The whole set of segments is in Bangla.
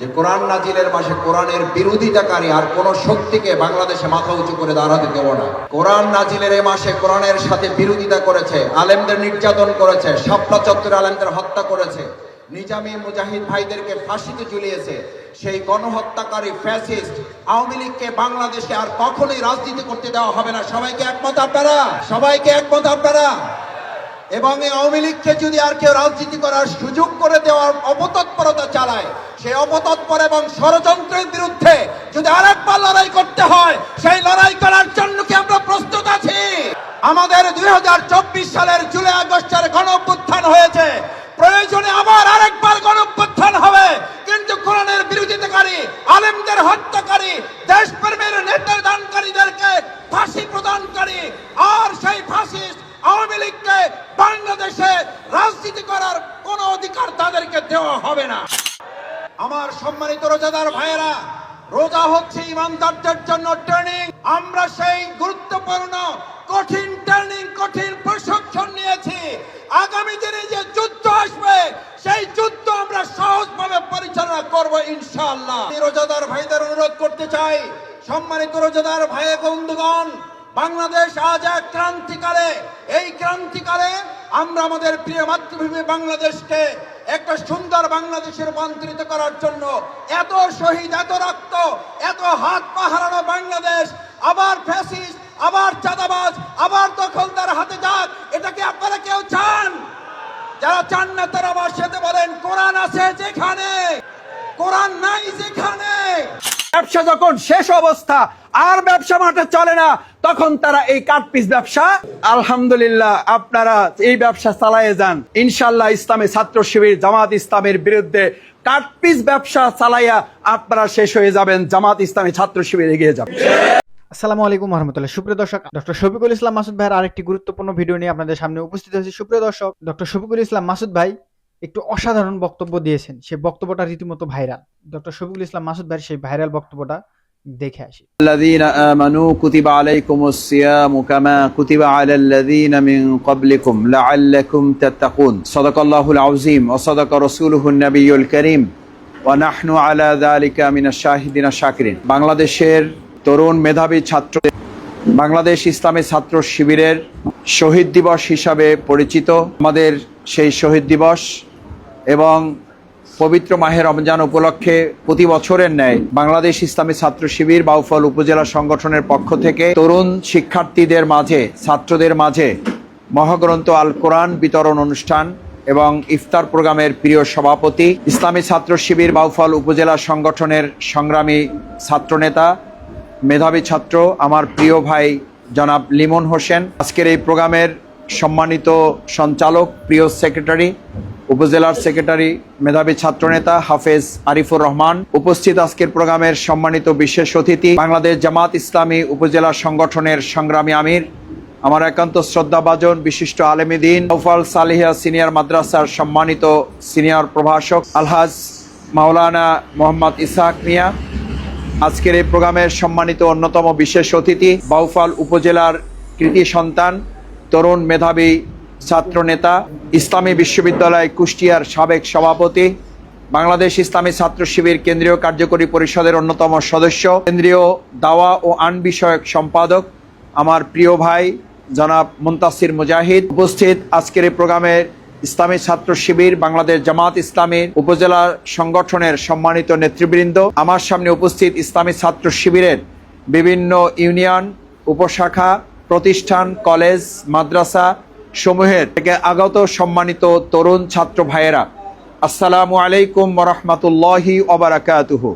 যে কোরআন নাজিলের মাসে কোরআনের বিরোধিতাকারী আর কোন শক্তিকে বাংলাদেশে মাথা উঁচু করে দাঁড়াতে দেব না। কোরআন নাজিলের এই মাসে কোরআনের সাথে বিরোধিতা করেছে, আলেমদের নির্যাতন করেছে, শাপলা চত্বরে আলেমদের হত্যা করেছে, নিজামী মুজাহিদ ভাইদেরকে ফাঁসিতে ঝুলিয়েছে, সেই গণহত্যাকারী ফ্যাসিস্ট আওয়ামী লীগকে বাংলাদেশে আর কখনোই রাজনীতি করতে দেওয়া হবে না। সবাইকে একমত আপনারা? সবাইকে একমত আপনারা? এবং এই আওয়ামী লীগকে যদি আর কেউ রাজনীতি করার সুযোগ করে দেওয়ার অপতৎপরতা চালায়, সে অপতৎপর এবং ষড়যন্ত্রের বিরুদ্ধে যদি আরেকবার লড়াই করতে হয়, সেই লড়াই করার জন্য কি আমরা প্রস্তুত আছি? আমাদের দুই হাজার চব্বিশ সালের জুলাই আগস্টের গণ অভ্যুত্থান হয়েছে প্রয়োজনে আবার আরেকবার গণ অভ্যুত্থান হবে কিন্তু কোরআনের বিরোধিতাকারী আলেমদের হত্যাকারী দেশপ্রেমের নেতা দানকারীদেরকে ফাঁসি প্রদানকারী আর সেই ফাঁসিস্ট আওয়ামী লীগকে বাংলাদেশে রাজনীতি করার কোন অধিকার তাদেরকে দেওয়া হবে না আমার সম্মানিত রোজাদার ভাইয়েরা রোজা ইমানদারদের জন্য ট্রেনিং আমরা সেই গুরুত্বপূর্ণ, কঠিন ট্রেনিং কঠিন প্রশিক্ষণ নিয়েছি। আগামী দিনে যে যুদ্ধ আসবে, সেই যুদ্ধ আমরা সহজভাবে পরিচালনা করব ইনশাআল্লাহ। রোজাদার ভাইদের অনুরোধ করতে চাই, সম্মানিত রোজাদার ভাই বন্ধুগণ, বাংলাদেশ আজ এক ক্রান্তিকালে। এই ক্রান্তিকালে আমরা আমাদের প্রিয় মাতৃভূমি বাংলাদেশকে একটা সুন্দর বাংলাদেশে রূপান্তরিত করার জন্য এত শহীদ, এত রক্ত, এত হাত পা হারানো বাংলাদেশ, আবার ফ্যাসিস্ট আবার চাঁদাবাজ, আবার দখলদার হাতে যাক এটাকে আপনারা কেউ চান? যারা চান না তারা আমার সাথে বলেন, কোরআন আছে যেখানে, কোরআন নাই যেখানে। ব্যবসা যখন শেষ অবস্থা আর ব্যবসা মাঠে চলে না, তখন তারা এই কাঠপিস ব্যবসা, আলহামদুলিল্লাহ আপনারা এই ব্যবসা চালায়ে যান। ইনশাল্লাহ ইসলামী ছাত্র শিবির, জামাত ইসলামের বিরুদ্ধে কাঠপিস ব্যবসা চালাইয়া আপনারা শেষ হয়ে যাবেন, জামাত ইসলামী ছাত্র শিবির এগিয়ে যাবে। আসসালামু আলাইকুম রহমতুল্লাহ। সুপ্রিয় দর্শক, ডক্টর শফিকুল ইসলাম মাসুদ ভাইয়ের আরেকটি গুরুত্বপূর্ণ ভিডিও নিয়ে আপনাদের সামনে উপস্থিত হয়েছে। সুপ্রিয় দর্শক, ডক্টর শফিকুল ইসলাম মাসুদ ভাই একটু অসাধারণ বক্তব্য দিয়েছেন। সেই বক্তব্যটা রীতিমতো ভাইরাল। ডক্টর শফিকুল ইসলাম মাসুদ ভাইয়ের সেই ভাইরাল বক্তব্যটা দেখে আসি الذين آمنوا كتب عليكم الصيام كما كتب على الذين من قبلكم لعلكم تتقون صدق الله العظيم وصدق رسوله النبي الكريم ونحن على ذلك من الشاهدين الشاكرين বাংলাদেশের তরুণ মেধাবী ছাত্র বাংলাদেশ ইসলামী ছাত্র শিবিরের শহীদ দিবস হিসাবে পরিচিত আমাদের সেই শহীদ দিবস এবং পবিত্র মাহে রমজান উপলক্ষে প্রতি বছরের ন্যায় বাংলাদেশ ইসলামী ছাত্র শিবির বাউফল উপজেলা সংগঠনের পক্ষ থেকে তরুণ শিক্ষার্থীদের মাঝে, ছাত্রদের মাঝে মহাগ্রন্থ আল কোরআন বিতরণ অনুষ্ঠান এবং ইফতার প্রোগ্রামের প্রিয় সভাপতি, ইসলামী ছাত্র শিবির বাউফল উপজেলা সংগঠনের সংগ্রামী ছাত্রনেতা, মেধাবী ছাত্র, আমার প্রিয় ভাই জনাব লিমন হোসেন। আজকের এই প্রোগ্রামের সম্মানিত সঞ্চালক, প্রিয় সেক্রেটারি উপজেলার সেক্রেটারি, মেধাবী ছাত্রনেতা হাফেজ আরিফুর রহমান। উপস্থিত আজকের প্রোগ্রামের সম্মানিত বিশেষ অতিথি, বাংলাদেশ জামাত ইসলামী উপজেলা সংগঠনের সংগ্রামী আমির, আমার একান্ত শ্রদ্ধাভাজন বিশিষ্ট আলেমী দিন নৌফাল সালিহা সিনিয়র মাদ্রাসার সম্মানিত সিনিয়র প্রভাষক, আলহাজ মাওলানা মোহাম্মদ ইসাহাক মিয়া। আজকের এই প্রোগ্রামের সম্মানিত অন্যতম বিশেষ অতিথি, বাউফাল উপজেলার কৃতি সন্তান, তরুণ মেধাবী ছাত্র নেতা ইসলামী বিশ্ববিদ্যালয় কুষ্টিয়ার সাবেক সভাপতি, বাংলাদেশ ইসলামী ছাত্র শিবির কেন্দ্রীয় কার্যকরী পরিষদের অন্যতম সদস্য, কেন্দ্রীয় দাওয়া ও আন বিষয়ক সম্পাদক, আমার প্রিয় ভাই জনাব মুন্তাসির মুজাহিদ। উপস্থিত আজকের এই প্রোগ্রামের ইসলামী ছাত্র শিবির বাংলাদেশ জামাত ইসলামীর উপজেলা সংগঠনের সম্মানিত নেতৃবৃন্দ। আমার সামনে উপস্থিত ইসলামী ছাত্র শিবিরের বিভিন্ন ইউনিয়ন, উপশাখা, প্রতিষ্ঠান, কলেজ, মাদ্রাসা সমূহের থেকে আগত সম্মানিত তরুণ ছাত্র ভাইয়েরা, আসসালামু আলাইকুম রহমতুল্লাহি ওবরাকাতুহু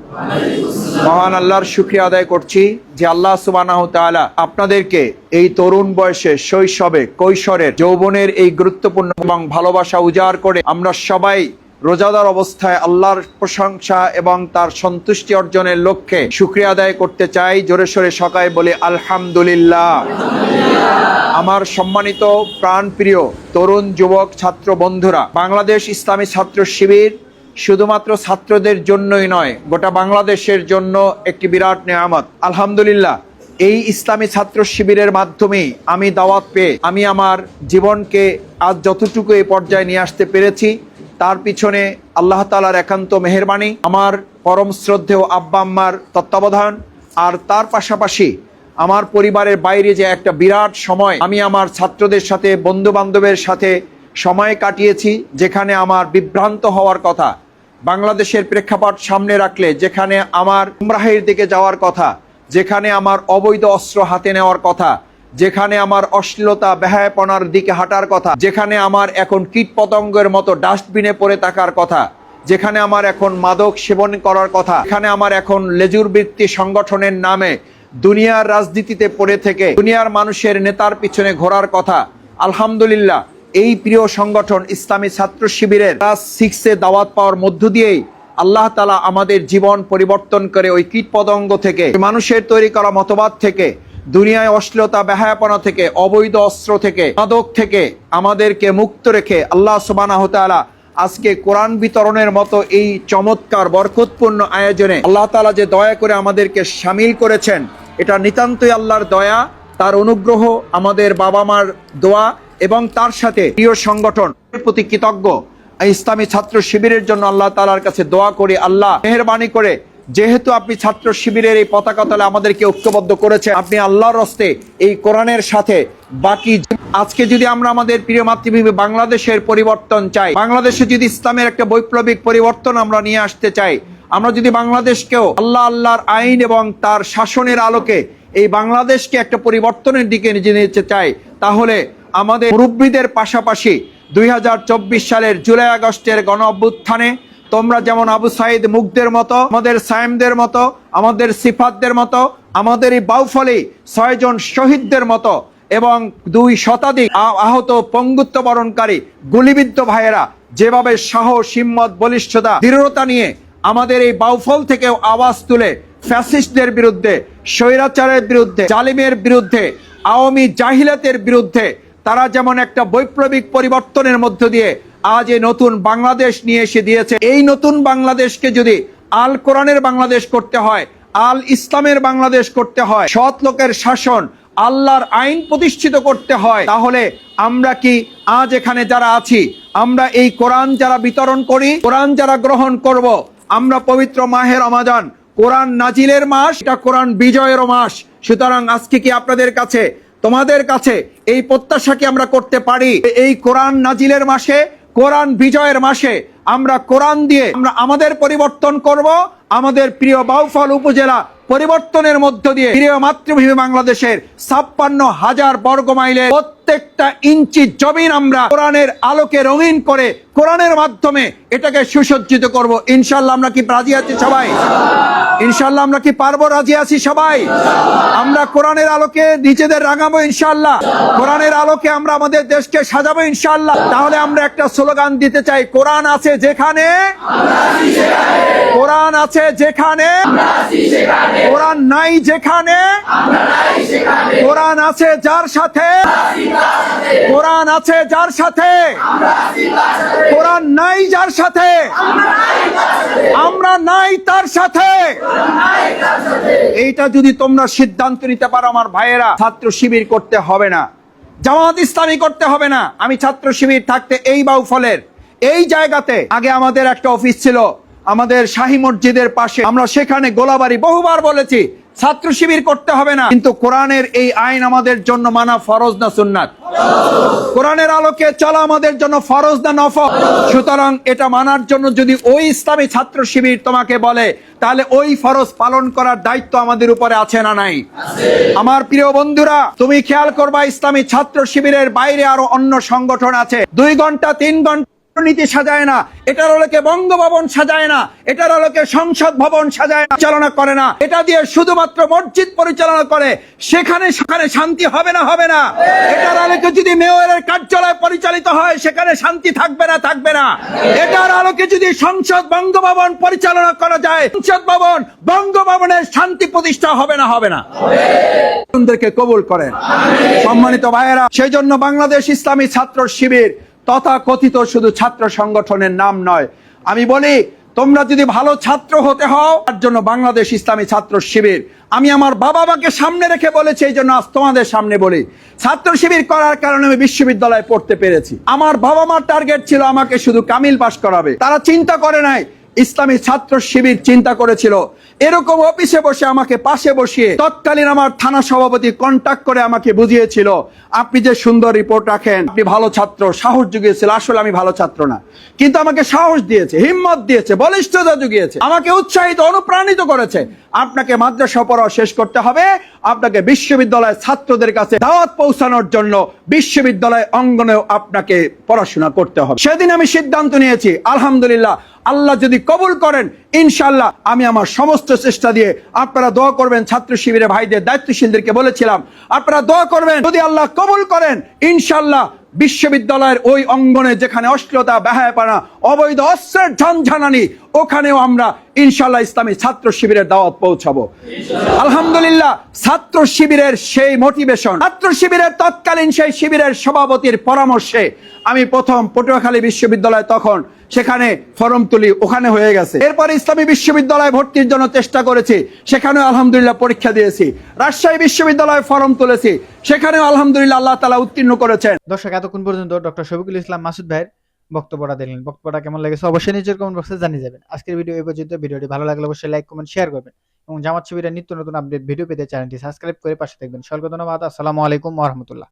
মহান আল্লাহর সুখী আদায় করছি যে আল্লাহ সুবানাহ তালা আপনাদেরকে এই তরুণ বয়সে শৈশবে কৈশোরের, যৌবনের এই গুরুত্বপূর্ণ এবং ভালোবাসা উজাড় করে আমরা সবাই রোজাদার অবস্থায় আল্লাহর প্রশংসা এবং তার সন্তুষ্টি অর্জনের লক্ষ্যে শুক্রিয়া আদায় করতে চাই। জোরে সোরে সকায় বলে, আলহামদুলিল্লাহ। আমার সম্মানিত প্রাণপ্রিয় তরুণ যুবক, ছাত্র বন্ধুরা, বাংলাদেশ ইসলামী ছাত্র শিবির শুধুমাত্র ছাত্রদের জন্যই নয়, গোটা বাংলাদেশের জন্য একটি বিরাট নেয়ামত। আলহামদুলিল্লাহ, এই ইসলামী ছাত্র শিবিরের মাধ্যমে আমি দাওয়াত পেয়ে আমি আমার জীবনকে আজ যতটুকু এই পর্যায়ে নিয়ে আসতে পেরেছি তার পিছনে আল্লাহ তালার একান্ত মেহরবানি, আমার পরম শ্রদ্ধেয় আব্বা আম্মার তত্ত্বাবধান, আর তার পাশাপাশি আমার পরিবারের বাইরে যে একটা বিরাট সময় আমি আমার ছাত্রদের সাথে বন্ধু বান্ধবের সাথে সময় কাটিয়েছি, যেখানে আমার বিভ্রান্ত হওয়ার কথা, বাংলাদেশের প্রেক্ষাপট সামনে রাখলে, যেখানে আমার উমরাহের দিকে যাওয়ার কথা, যেখানে আমার অবৈধ অস্ত্র হাতে নেওয়ার কথা যেখানে আমার অশ্লীলতা, বেহায়পনার দিকে হাঁটার কথা, যেখানে আমার এখন কীট পতঙ্গের মতো ডাস্টবিনে পড়ে থাকার কথা, যেখানে আমার এখন মাদক সেবন করার কথা এখানে আমার এখন লেজুর বৃত্তি সংগঠনের নামে দুনিয়ার রাজনীতিতে পড়ে থেকে, দুনিয়ার মানুষের নেতার পিছনে ঘোরার কথা, আলহামদুলিল্লাহ, এই প্রিয় সংগঠন ইসলামী ছাত্র শিবিরের ক্লাস সিক্সে দাওয়াত পাওয়ার মধ্য দিয়েই আল্লাহ তালা আমাদের জীবন পরিবর্তন করে ওই কীট পতঙ্গ থেকে, মানুষের তৈরি করা মতবাদ থেকে দুনিয়ায় অশ্লীলতা, বেহায়াপনা থেকে, অবৈধ অস্ত্র থেকে, মাদক থেকে আমাদেরকে মুক্ত রেখে আল্লাহ সুবানাহ তাআলা আজকে কোরআন বিতরণের মতো এই চমৎকার, বরকতপূর্ণ আয়োজনে আল্লাহ তালা যে দয়া করে আমাদেরকে সামিল করেছেন, এটা নিতান্তই আল্লাহর দয়া, তার অনুগ্রহ, আমাদের বাবা মার দোয়া এবং তার সাথে প্রিয় সংগঠন প্রতি কৃতজ্ঞ। ইসলামী ছাত্র শিবিরের জন্য আল্লাহ তালার কাছে দোয়া করি, আল্লাহ মেহরবানি করে যেহেতু আপনি ছাত্র শিবিরের এই পতাকা আমাদেরকে ঐক্যবদ্ধ করেছে আপনি আল্লাহর রস্তে এই কোরআনের সাথে বাকি আজকে যদি আমরা আমাদের প্রিয় মাতৃভূমি বাংলাদেশের পরিবর্তন চাই, বাংলাদেশে যদি ইসলামের একটা বৈপ্লবিক পরিবর্তন আমরা নিয়ে আসতে চাই, আমরা যদি বাংলাদেশকেও আল্লাহ আল্লাহর আইন এবং তার শাসনের আলোকে এই বাংলাদেশকে একটা পরিবর্তনের দিকে নিয়ে যেতে চাই, তাহলে আমাদের মুরব্বীদের পাশাপাশি দুই হাজার চব্বিশ সালের জুলাই আগস্টের গণ অভ্যুত্থানে তোমরা যেমন আবু সাইদ মুগদের মতো, আমাদের সায়েমদের মতো, আমাদের সিফাতদের মতো আমাদের এই বাউফলি ছয়জন শহীদদের মতো এবং দুই শতাধিক আহত পঙ্গুত্ব বরণকারী গুলিবিদ্ধ ভাইয়েরা যেভাবে সাহস, হিম্মত, বলিষ্ঠতা, দৃঢ়তা নিয়ে আমাদের এই বাউফল থেকেও আওয়াজ তুলে ফ্যাসিস্টদের বিরুদ্ধে, স্বৈরাচারের বিরুদ্ধে, জালিমের বিরুদ্ধে, আওয়ামী জাহিলাতের বিরুদ্ধে, তারা যেমন একটা বৈপ্লবিক পরিবর্তনের মধ্য দিয়ে আজ এই নতুন বাংলাদেশ নিয়ে এসে দিয়েছে। এই নতুন বাংলাদেশকে যদি আল কোরআনের বাংলাদেশ করতে হয়, আল ইসলামের বাংলাদেশ করতে হয়, সৎ লোকের শাসন, আল্লাহর আইন প্রতিষ্ঠিত করতে হয়, তাহলে আমরা কি আজ এখানে যারা আছি, আমরা এই কোরআন যারা বিতরণ করি, কোরআন যারা গ্রহণ করব, আমরা পবিত্র মাহের রমাজান, কোরআন নাজিলের মাস, এটা কোরআন বিজয়েরও মাস। সুতরাং আজকে কি আপনাদের কাছে, তোমাদের কাছে এই প্রত্যাশা কি আমরা করতে পারি? এই কোরআন নাজিলের মাসে কোরআন বিজয়ের মাসে আমরা কোরআন দিয়ে আমরা আমাদের পরিবর্তন করব। আমাদের প্রিয় বাউফল উপজেলা পরিবর্তনের মধ্য দিয়ে প্রিয় মাতৃভূমি বাংলাদেশের ছাপ্পান্ন হাজার বর্গ মাইলে প্রত্যেকটা ইঞ্চি জমিন আমরা কোরআনের আলোকে রঙিন করে কোরআনের মাধ্যমে এটাকে সুসজ্জিত করব। ইনশাল্লাহ আমরা কি রাজি আছি সবাই? ইনশাল্লাহ আমরা কি পারব? রাজি আছি সবাই? আমরা কোরআনের আলোকে নিজেদের রাঙাবো ইনশাল্লাহ কোরআনের আলোকে আমরা আমাদের দেশকে সাজাবো ইনশাল্লাহ তাহলে আমরা একটা স্লোগান দিতে চাই, কোরআন আছে যেখানে কোরআন আছে যেখানে কোরআন নাই যেখানে কোরআন আছে যার সাথে কোরআন আছে যার সাথে? কোরআন নাই যার সাথে? আমরা নাই তার সাথে? এইটা যদি তোমরা সিদ্ধান্ত নিতে পারো, আমার ভাইয়েরা, ছাত্র শিবির করতে হবে না। জামাত ইসলামী করতে হবে না। আমি ছাত্র শিবির থাকতে এই বাউফলের। এই জায়গাতে আগে আমাদের একটা অফিস ছিল, আমাদের শাহী মসজিদের পাশে। আমরা সেখানে গোলাবাড়ি বহুবার বলেছি ছাত্র শিবির করতে হবে না। কিন্তু কোরআনের এই আইন আমাদের জন্য মানা ফরজ না সুন্নাত? কোরআনের আলোকে চলা আমাদের জন্য ফরজ না নফল? সুতরাং এটা মানার জন্য যদি ওই ইসলামী ছাত্র শিবির তোমাকে বলে, তাহলে ওই ফরজ পালন করার দায়িত্ব আমাদের উপরে আছে না নাই? আমার প্রিয় বন্ধুরা, তুমি খেয়াল করবা, ইসলামী ছাত্র শিবিরের বাইরে আরও অন্য সংগঠন আছে। দুই ঘণ্টা, তিন ঘণ্টা নীতি সাজায় না, এটার আলোকে বঙ্গভবন সাজায় না, এটার আলোকে সংসদ ভবন সাজায় না চালনা করে না। এটা দিয়ে শুধুমাত্র মসজিদ পরিচালনা করে, সেখানে সেখানে শান্তি হবে না হবে না। এটার আলোকে যদি মেয়রের কার্যালয় পরিচালিত হয়, সেখানে শান্তি থাকবে না থাকবে না। এটার আলোকে যদি সংসদ বঙ্গভবন পরিচালনা করা যায়, সংসদ ভবন বঙ্গভবনের শান্তি প্রতিষ্ঠা হবে না হবে না। কবুল করেন। সম্মানিত ভাইয়েরা, সেই জন্য বাংলাদেশ ইসলামী ছাত্র শিবির তথা কথিত শুধু ছাত্র সংগঠনের নাম নয়। আমি বলি, তোমরা যদি ভালো ছাত্র হতে হও, তার জন্য বাংলাদেশ ইসলামী ছাত্র শিবির। আমি আমার বাবা মাকে সামনে রেখে বলেছি, এই জন্য আজ তোমাদের সামনে বলি। ছাত্র শিবির করার কারণে আমি বিশ্ববিদ্যালয়ে পড়তে পেরেছি। আমার বাবা মার টার্গেট ছিল আমাকে শুধু কামিল পাশ করাবে। তারা চিন্তা করে নাই ইসলামী ছাত্র শিবির চিন্তা করেছিল। এরকম অফিসে বসে আমাকে পাশে বসিয়ে তৎকালীন আমার থানা সভাপতি কন্টাক্ট করে আমাকে বুঝিয়েছিল, আপনি যে সুন্দর রিপোর্ট রাখেন, আপনি ভালো ছাত্র, সাহস জুগিয়েছিল, আসলে আমি ভালো ছাত্র না। কিন্তু আমাকে সাহস দিয়েছে, হিম্মত দিয়েছে, বলিষ্ঠতা জুগিয়েছে, আমাকে উৎসাহিত, অনুপ্রাণিত করেছে, আপনাকে মাদ্রাসা পড়া শেষ করতে হবে, আপনাকে বিশ্ববিদ্যালয়ের ছাত্রদের কাছে দাওয়াত পৌঁছানোর জন্য বিশ্ববিদ্যালয় অঙ্গনেও আপনাকে পড়াশোনা করতে হবে। সেদিন আমি সিদ্ধান্ত নিয়েছি, আলহামদুলিল্লাহ আল্লাহ যদি কবুল করেন ইনশাল্লাহ আমি আমার সমস্ত চেষ্টা দিয়ে আপনারা দোয়া করবেন, ছাত্র শিবিরে ভাইদের, দায়িত্বশীলদেরকে বলেছিলাম, আপনারা দোয়া করবেন, যদি আল্লাহ কবুল করেন ইনশাল্লাহ বিশ্ববিদ্যালয়ের ওই অঙ্গনে যেখানে অশ্লীলতা ব্যাহাপানা অবৈধ অস্ত্রের ঝনঝনানি ওখানেও আমরা ইনশাল্লাহ ইসলামী ছাত্র শিবিরের দাওয়াত পৌঁছাবো। আলহামদুলিল্লাহ ছাত্র শিবিরের সেই মোটিভেশন ছাত্র শিবিরের তৎকালীন সেই শিবিরের সভাপতির পরামর্শে আমি প্রথম পটুয়াখালী বিশ্ববিদ্যালয় তখন সেখানে ফরম তুলি ওখানে হয়ে গেছে। এরপর ইসলামী বিশ্ববিদ্যালয়ে ভর্তির জন্য চেষ্টা করেছি সেখানেও আলহামদুলিল্লাহ পরীক্ষা দিয়েছি। রাজশাহী বিশ্ববিদ্যালয়ে ফরম তুলেছি সেখানেও আলহামদুলিল্লাহ আল্লাহ তালা উত্তীর্ণ করেছেন। দর্শক এতক্ষণ পর্যন্ত ডক্টর শফিকুল ইসলাম মাসুদ ভাইয়ের বক্তব্যটা দিলেন। বক্তব্যটা কেমন লেগেছে অবশ্যই নিজের কমেন্ট বক্সে জানিয়ে যাবেন। আজকের ভিডিও এই পর্যন্ত। ভিডিওটি ভালো লাগলে অবশ্যই লাইক কমেন্ট শেয়ার করবেন। এবং জামাত ছবিটা নিত্য নতুন আপডেট ভিডিও পেতে চ্যানেলটি সাবস্ক্রাইব করে পাশে থাকবেন। সকলকে ধন্যবাদ। আসসালামু আলাইকুম রাহমাতুল্লাহ।